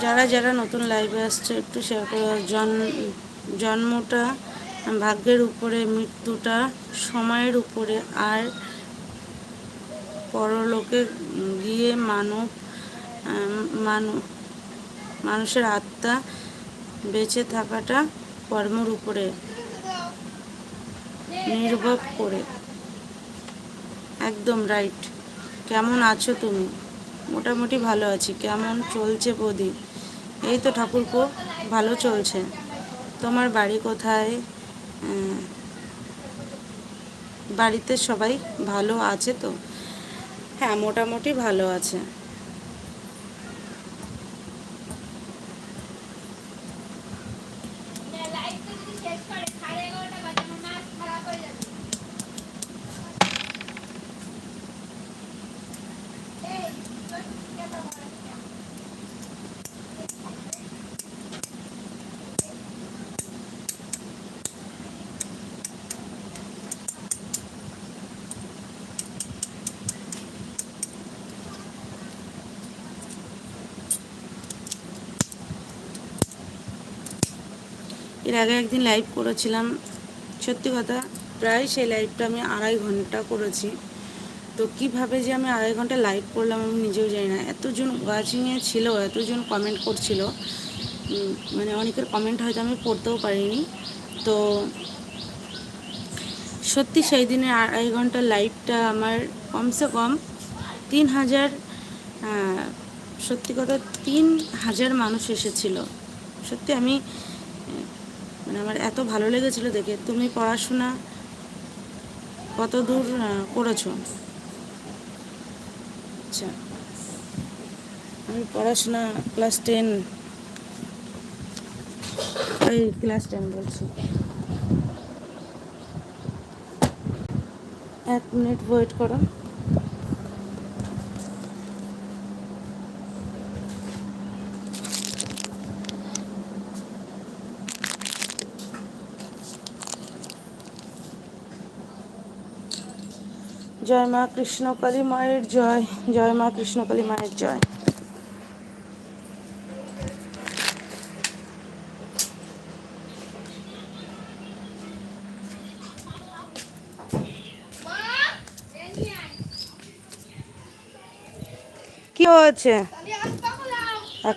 যারা যারা নতুন লাইভে আসছে, একটু শেয়ার করে দাও। জন- জন্মটা ভাগ্যের উপরে, মৃত্যুটা সময়ের উপরে, আর পরলোকে গিয়ে মানব মানুষের আত্মা বেঁচে থাকাটা কর্মর উপরে নির্ভর করে একদম রাইট কেমন আছো তুমি? মোটামুটি ভালো আছি। কেমন চলছে প্রদীপ? এই তো ঠাকুরপো, ভালো চলছে। তোমার বাড়ি কোথায়? বাড়িতে সবাই ভালো আছে তো? হ্যাঁ মোটামুটি ভালো আছে। এর আগে একদিন লাইভ করেছিলাম। সত্যি কথা, প্রায় সেই লাইভটা আমি আড়াই ঘণ্টা করেছি। তো কীভাবে যে আমি আড়াই ঘণ্টা লাইভ করলাম আমি নিজেও জানি না। এতজন ওয়াচিংয়ে ছিল, এতজন কমেন্ট করছিল মানে অনেকের কমেন্ট হয়তো আমি পড়তেও পারিনি। তো সত্যি সেই দিনে আড়াই ঘণ্টা লাইভটা আমার কমসে কম তিন হাজার সত্যি কথা তিন হাজার মানুষ এসেছিল। সত্যি আমি মানে আমার এত ভালো লেগেছিল দেখে। তুমি পড়াশোনা কত দূর করেছ? আচ্ছা। আমি পড়াশোনা ক্লাস টেন এই ক্লাস টেন বলছি। এক মিনিট ওয়েট করো। জয় মা কৃষ্ণকালী মায়ের জয় জয় মা কৃষ্ণকালী মায়ের জয়। কি হয়েছে। এক